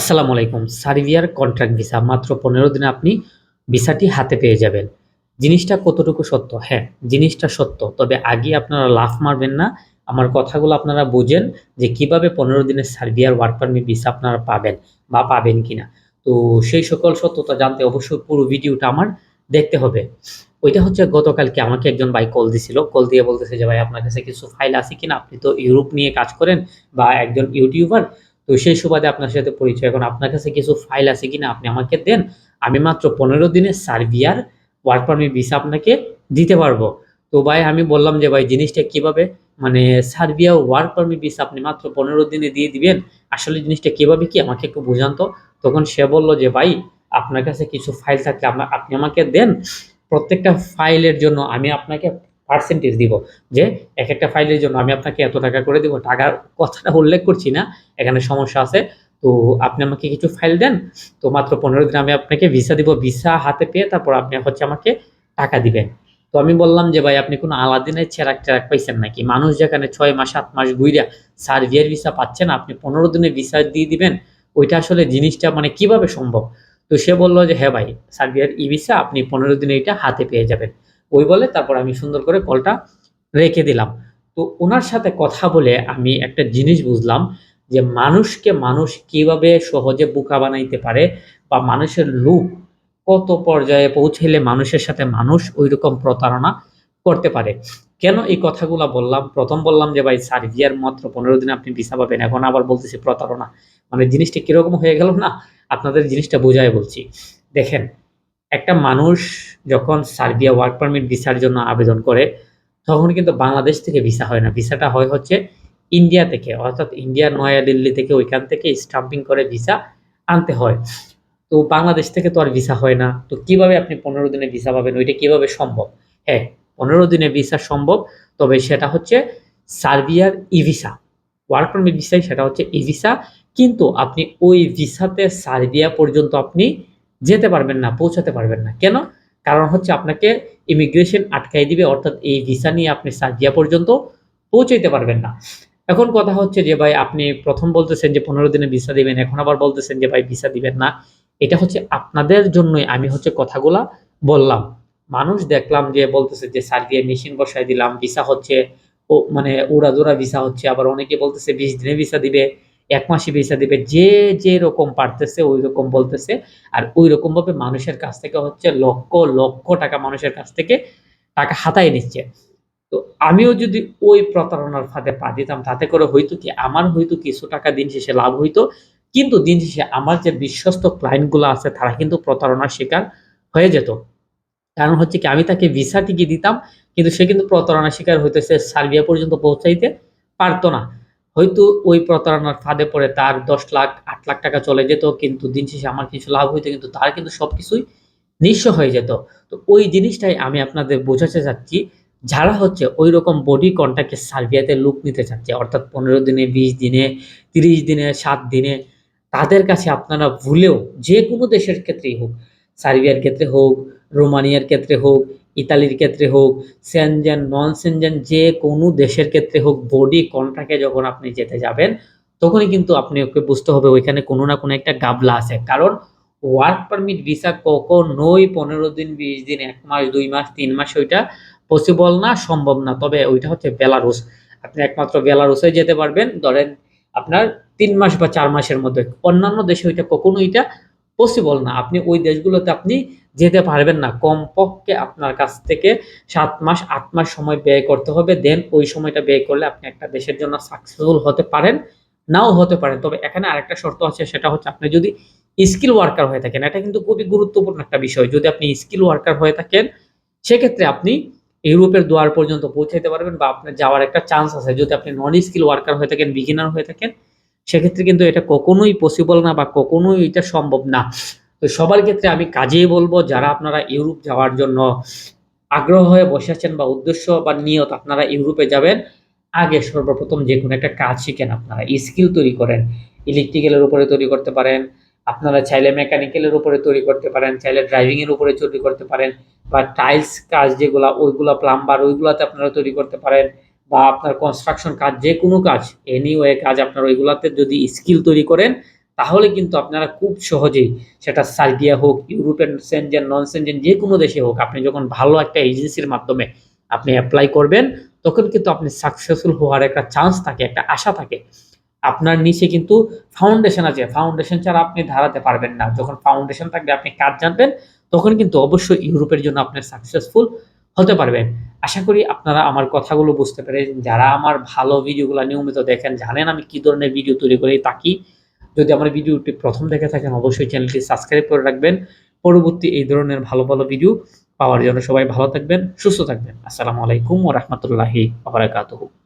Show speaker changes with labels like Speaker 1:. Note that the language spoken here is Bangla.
Speaker 1: আসসালামু আলাইকুম। সার্বিয়ার কন্ট্রাক্ট ভিসা। মাত্র পনেরো দিনে আপনি ভিসাটি হাতে পেয়ে যাবেন। জিনিসটা কতটুকু সত্য? হ্যাঁ জিনিসটা সত্য। তবে আগে আপনারা লাফ মারবেন না। আমার কথাগুলো আপনারা বোঝেন যে কীভাবে পনেরো দিনের সার্বিয়ার ওয়ার্ক পারমিট ভিসা আপনারা পাবেন বা পাবেন কিনা। তো সেই সকল সত্যতা জানতে অবশ্যই পুরো ভিডিওটা আমার দেখতে হবে। ওইটা হচ্ছে গতকালকে আমাকে একজন ভাই কল দিছিল। কল দিয়ে বলতেছে যে, ভাই, আপনার কাছে কিছু ফাইল আছে কিনা? আপনি তো ইউরোপ নিয়ে কাজ করেন বা একজন ইউটিউবার তো সেই সুবাদে আপনার সাথে পরিচয়। এখন আপনার কাছে কিছু ফাইল আছে কিনা আপনি আমাকে দেন। আমি মাত্র পনেরো দিনে সার্বিয়ার ওয়ার্ক পারমিট ভিসা আপনাকে দিতে পারব। তো ভাই, আমি বললাম যে ভাই, জিনিসটা কীভাবে? মানে সার্বিয়া ওয়ার্ক পারমিট ভিসা আপনি মাত্র পনেরো দিনে দিয়ে দিবেন। আসলে জিনিসটা কীভাবে কি আমাকে একটু বোঝান তো। তখন সে বলল যে ভাই, আপনার কাছে কিছু ফাইল থাকলে আপনি আমাকে দেন। প্রত্যেকটা ফাইলের জন্য আমি আপনাকে পার্সেন্টেজ দিব, যে এক একটা ফাইলের জন্য আমি আপনাকে এত টাকা করে দিব, টাকার কথাটা উল্লেখ করছি না, এখানে সমস্যা আছে। তো আপনি আমাকে কিছু ফাইল দেন, তো মাত্র পনেরো দিন আমি আপনাকে ভিসা দিব ভিসা হাতে পেয়ে তারপর আপনি হচ্ছে আমাকে টাকা দিবেন। তো আমি বললাম যে, ভাই, আপনি কোনো আলাদিনের চেরাক চেরাক পাইছেন নাকি? মানুষ যেখানে ছয় মাস, সাত মাস ঘুইরা সার্ভিয়ার ভিসা পাচ্ছেন আপনি পনেরো দিনে ভিসা দিয়ে দিবেন, ওইটা আসলে জিনিসটা মানে কীভাবে সম্ভব? তো সে বলল যে হ্যাঁ ভাই সার্ভিয়ার ই ভিসা আপনি পনেরো দিনে এটা হাতে পেয়ে যাবেন। ওই বলে তারপর আমি সুন্দর করে কলটা রেখে দিলাম। তো ওনার সাথে কথা বলে আমি একটা জিনিস বুঝলাম যে মানুষকে মানুষ কীভাবে সহজে বোকা বানাইতে পারে বা মানুষের লুক কত পর্যায়ে পৌঁছেলে মানুষের সাথে মানুষ ওই রকম প্রতারণা করতে পারে? কেন এই কথাগুলো বললাম? প্রথম বললাম যে, ভাই সার্ভিয়ার মাত্র পনেরো দিনে আপনি ভিসা পাবেন। এখন আবার বলতেছি প্রতারণা। মানে জিনিসটা কীরকম হয়ে গেল না? আপনাদের জিনিসটা বোঝায় বলছি। দেখেন একটা মানুষ যখন সার্বিয়া ওয়ার্ক পারমিট ভিসার জন্য আবেদন করে, তখন কিন্তু বাংলাদেশ থেকে ভিসা হয় না। ভিসাটা হয় হচ্ছে ইন্ডিয়া থেকে, অর্থাৎ ইন্ডিয়া নয়াদিল্লি থেকে ওইখান থেকে স্টাম্পিং করে ভিসা আনতে হয়। তো বাংলাদেশ থেকে তো আর ভিসা হয় না। তো কীভাবে আপনি পনেরো দিনে ভিসা পাবেন? ওইটা কীভাবে সম্ভব? হ্যাঁ পনেরো দিনে ভিসা সম্ভব, তবে সেটা হচ্ছে সার্বিয়ার ই ভিসা ওয়ার্ক পারমিট ভিসাই সেটা হচ্ছে ই ভিসা কিন্তু আপনি ওই ভিসাতে সার্বিয়া পর্যন্ত আপনি যেতে পারবেন না, পৌঁছাতে পারবেন না। কেন? কারণ হচ্ছে আপনাকে ইমিগ্রেশন আটকাই দিবে, অর্থাৎ এই ভিসা নিয়ে আপনি সার্বিয়া পর্যন্ত পৌঁছাইতে পারবেন না। এখন কথা হচ্ছে যে ভাই, আপনি প্রথম বলতেছেন যে পনেরো দিনে ভিসা দিবেন, এখন আবার বলতেছেন যে ভাই ভিসা দিবেন না। এটা হচ্ছে আপনাদের জন্যই আমি হচ্ছে কথাগুলা বললাম। মানুষ দেখলাম যে বলতেছে যে সার্বিয়া মেশিন বসাই দিলাম ভিসা হচ্ছে, ও মানে উড়াদুরা ভিসা হচ্ছে, আবার অনেকে বলতেছে বিশ দিনে ভিসা দিবে। এক মাসে ভিসা দিবে, যে যে রকম পারতেছে ওই রকম বলতেছে। আর ওই রকম ভাবে মানুষের কাছ থেকে হচ্ছে লক্ষ লক্ষ টাকা মানুষের কাছ থেকে টাকা হাতায় নিচ্ছে। তো আমিও যদি ওই প্রতারণার ফাঁদে পা দিতাম, তাতে করে হয়তো কি, আমার হয়তো কিছু টাকা দিন শেষে লাভ হইতো। কিন্তু দিন শেষে আমার যে বিশ্বস্ত ক্লায়েন্টগুলো আছে, তারা কিন্তু প্রতারণার শিকার হয়ে যেত। কারণ হচ্ছে কি, আমি তাকে ভিসা টিকি দিতাম, কিন্তু সে কিন্তু প্রতারণার শিকার হইতেছে সার্বিয়া পর্যন্ত পৌঁছাইতে পারতো না। হয়তো ওই প্রতারণার ফাঁদে পড়ে তার দশ লাখ, আট লাখ টাকা চলে যেত, কিন্তু দিন শেষে আমার কিছু লাভ হইতো, কিন্তু তার কিন্তু সব কিছুই নিঃস্ব হয়ে যেত। তো ওই জিনিসটাই আমি আপনাদের বোঝাতে চাচ্ছি, যারা হচ্ছে ওই রকম বডি কন্ট্যাক্টে সার্বিয়াতে লুক নিতে চাচ্ছে, অর্থাৎ পনেরো দিনে, বিশ দিনে, তিরিশ দিনে, সাত দিনে, তাদের কাছে আপনারা ভুলেও যে কোনো দেশের ক্ষেত্রেই হোক, সার্বিয়ার ক্ষেত্রে হোক, রোমানিয়ার ক্ষেত্রে হোক ইতালির ক্ষেত্রে হোক সেনজেন নন সেনজেন যে কোনো দেশের ক্ষেত্রে হোক বডি কন্ট্রাক্টে যখন আপনি যেতে যাবেন, তখনই কিন্তু আপনি ওকে বুঝতে হবে ওইখানে কোনো না কোনো একটা গাবলা আছে। কারণ ওয়ার্ক পারমিট ভিসা কখনোই পনেরো দিন, বিশ দিন, এক মাস, দুই মাস, তিন মাস ওইটা পসিবল না, সম্ভব না। তবে ওইটা হচ্ছে বেলারুস আপনি একমাত্র বেলারুসে যেতে পারবেন। ধরেন আপনার তিন মাস বা চার মাসের মধ্যে। অন্যান্য দেশে ওইটা কখনো এটা পসিবল না। আপনি ওই দেশগুলোতে আপনি যেতে পারবেন না। কমপক্ষে আপনার কাছ থেকে সাত মাস, আট মাস সময় ব্যয় করতে হবে। দেন ওই সময়টা ব্যয় করলে আপনি একটা দেশের জন্য সাকসেসফুল হতে পারেন, নাও হতে পারেন। তবে এখানে আরেকটা শর্ত আছে, সেটা হচ্ছে আপনি যদি স্কিল ওয়ার্কার হয়ে থাকেন, এটা কিন্তু খুবই গুরুত্বপূর্ণ একটা বিষয়। যদি আপনি স্কিল ওয়ার্কার হয়ে থাকেন, সেক্ষেত্রে আপনি ইউরোপের দুয়ার পর্যন্ত পৌঁছাইতে পারবেন বা আপনার যাওয়ার একটা চান্স আছে। যদি আপনি নন স্কিল ওয়ার্কার হয়ে থাকেন বিগিনার হয়ে থাকেন, সেক্ষেত্রে কিন্তু এটা কখনোই পসিবল না বা কখনোই এটা সম্ভব না। তো সবার ক্ষেত্রে আমি কাজেই বলব, যারা আপনারা ইউরোপ যাওয়ার জন্য আগ্রহ হয়ে বসে আছেন বা উদ্দেশ্য বা নিয়ত আপনারা ইউরোপে যাবেন, আগে সর্বপ্রথম যে কোনো একটা কাজ শিখেন আপনারা। স্কিল তৈরি করেন। ইলেকট্রিক্যালের উপরে তৈরি করতে পারেন, আপনারা চাইলে মেকানিক্যালের উপরে তৈরি করতে পারেন, চাইলে ড্রাইভিং এর উপরে তৈরি করতে পারেন, বা টাইলস কাজ যেগুলা, ওইগুলো প্লাম্বার ওইগুলাতে আপনারা তৈরি করতে পারেন, বা আপনার কনস্ট্রাকশন কাজ যে কোনো কাজ এনিওয়ে কাজ আপনার ওইগুলাতে যদি স্কিল তৈরি করেন তাহলে কিন্তু আপনারা খুব সহজেই সেটা সার্বিয়া হোক, ইউরোপিয়ান সেনজেন নন সেনজেন যে কোনো দেশে হোক, আপনি যখন ভালো একটা এজেন্সির মাধ্যমে আপনি অ্যাপ্লাই করবেন, তখন কিন্তু আপনি সাকসেসফুল হওয়ার একটা চান্স থাকে, একটা আশা থাকে। আপনার নিচে কিন্তু ফাউন্ডেশন আছে। ফাউন্ডেশন ছাড়া আপনি ধারাতে পারবেন না। যখন ফাউন্ডেশন থাকবে, আপনি কাজ জানবেন, তখন কিন্তু অবশ্যই ইউরোপের জন্য আপনি সাকসেসফুল হতে পারবেন। আশা করি আপনারা আমার কথাগুলো বুঝতে পেরে যারা আমার ভালো ভিডিওগুলো নিয়মিত দেখেন, জানেন আমি কি ধরনের ভিডিও তৈরি করে থাকি যদি আমার ভিডিওটি প্রথম দেখে থাকেন, অবশ্যই চ্যানেলটি সাবস্ক্রাইব করে রাখবেন। পরবর্তী এই ধরনের ভালো ভালো ভিডিও পাওয়ার জন্য সবাই ভালো থাকবেন, সুস্থ থাকবেন। আসসালামু আলাইকুম ও রহমতুল্লাহি আবরাকাতহু বারাকাতুহু।